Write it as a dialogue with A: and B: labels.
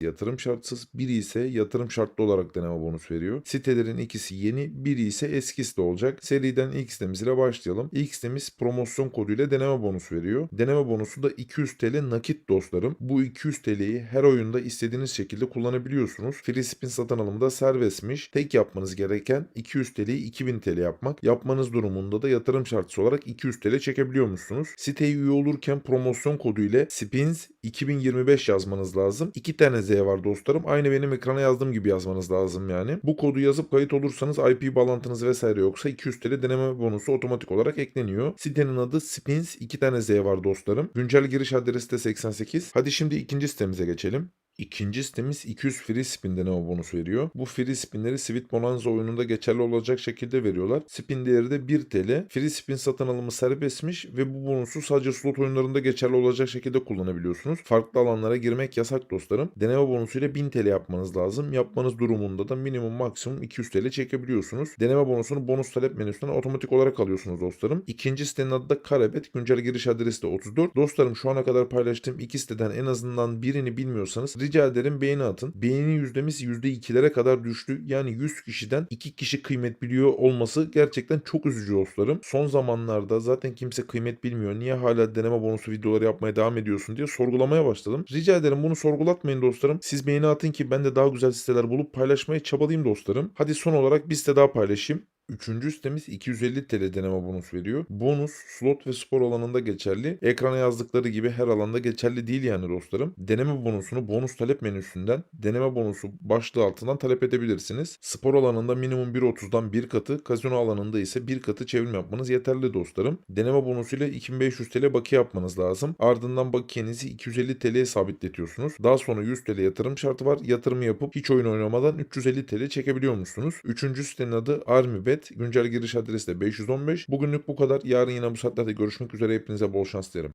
A: yatırım şartsız, biri ise yatırım şartlı olarak deneme bonus veriyor. Sitelerin ikisi yeni, biri ise eski site olacak. Seriden ilk sitemiz ile başlayalım. İlk sitemiz promosyon koduyla deneme bonus veriyor. Deneme bonusu da 200 TL nakit dostlarım. Bu 200 TL'yi her oyunda istediğiniz şekilde kullanabiliyorsunuz. Free spin satın alımı da serbestmiş. Tek yapmanız gereken 200 TL'yi 2000 TL yapmak. Yapmanız durumunda da yatırım şartısı olarak 200 TL çekebiliyormuşsunuz. Siteye üye olurken promosyon kodu ile spins 2025 yazmanız lazım. İki tane Z var dostlarım. Aynı benim ekrana yazdığım gibi yazmanız lazım yani. Bu kodu yazıp kayıt olursanız IP bağlantınız vesaire yoksa 200 TL deneme bonusu otomatik olarak ekleniyor. Sitenin adı Spins. iki tane Z var dostlarım. Güncel giriş adresi de 88. Hadi şimdi ikinci sitemize geçelim. İkinci sitemiz 200 free spin deneme bonus veriyor. Bu free spinleri Sweet Bonanza oyununda geçerli olacak şekilde veriyorlar. Spin değeri de 1 TL. Free spin satın alımı serbestmiş ve bu bonusu sadece slot oyunlarında geçerli olacak şekilde kullanabiliyorsunuz. Farklı alanlara girmek yasak dostlarım. Deneme bonusuyla 1000 TL yapmanız lazım. Yapmanız durumunda da minimum maksimum 200 TL çekebiliyorsunuz. Deneme bonusunu bonus talep menüsünden otomatik olarak alıyorsunuz dostlarım. İkinci sitenin adı da Karabet. Güncel giriş adresi de 34. Dostlarım şu ana kadar paylaştığım iki siteden en azından birini bilmiyorsanız rica ederim beğeni atın. Beğeni yüzdemiz %2'lere kadar düştü. Yani 100 kişiden 2 kişi kıymet biliyor olması gerçekten çok üzücü dostlarım. Son zamanlarda zaten kimse kıymet bilmiyor. Niye hala deneme bonusu videoları yapmaya devam ediyorsun diye sorgulamaya başladım. Rica ederim bunu sorgulatmayın dostlarım. Siz beğeni atın ki ben de daha güzel siteler bulup paylaşmaya çabalayayım dostlarım. Hadi son olarak bir site daha paylaşayım. Üçüncü sitemiz 250 TL deneme bonus veriyor. Bonus slot ve spor alanında geçerli. Ekrana yazdıkları gibi her alanda geçerli değil yani dostlarım. Deneme bonusunu bonus talep menüsünden deneme bonusu başlığı altından talep edebilirsiniz. Spor alanında minimum 1.30'dan 1 katı, kazino alanında ise 1 katı çevrim yapmanız yeterli dostlarım. Deneme bonusuyla 2500 TL bakiye yapmanız lazım. Ardından bakiyenizi 250 TL'ye sabitletiyorsunuz. Daha sonra 100 TL yatırım şartı var. Yatırımı yapıp hiç oyun oynamadan 350 TL çekebiliyor musunuz? Üçüncü sitenin adı ArmyBet. Güncel giriş adresi de 515. Bugünlük bu kadar. Yarın yine bu saatlerde görüşmek üzere. Hepinize bol şans dilerim.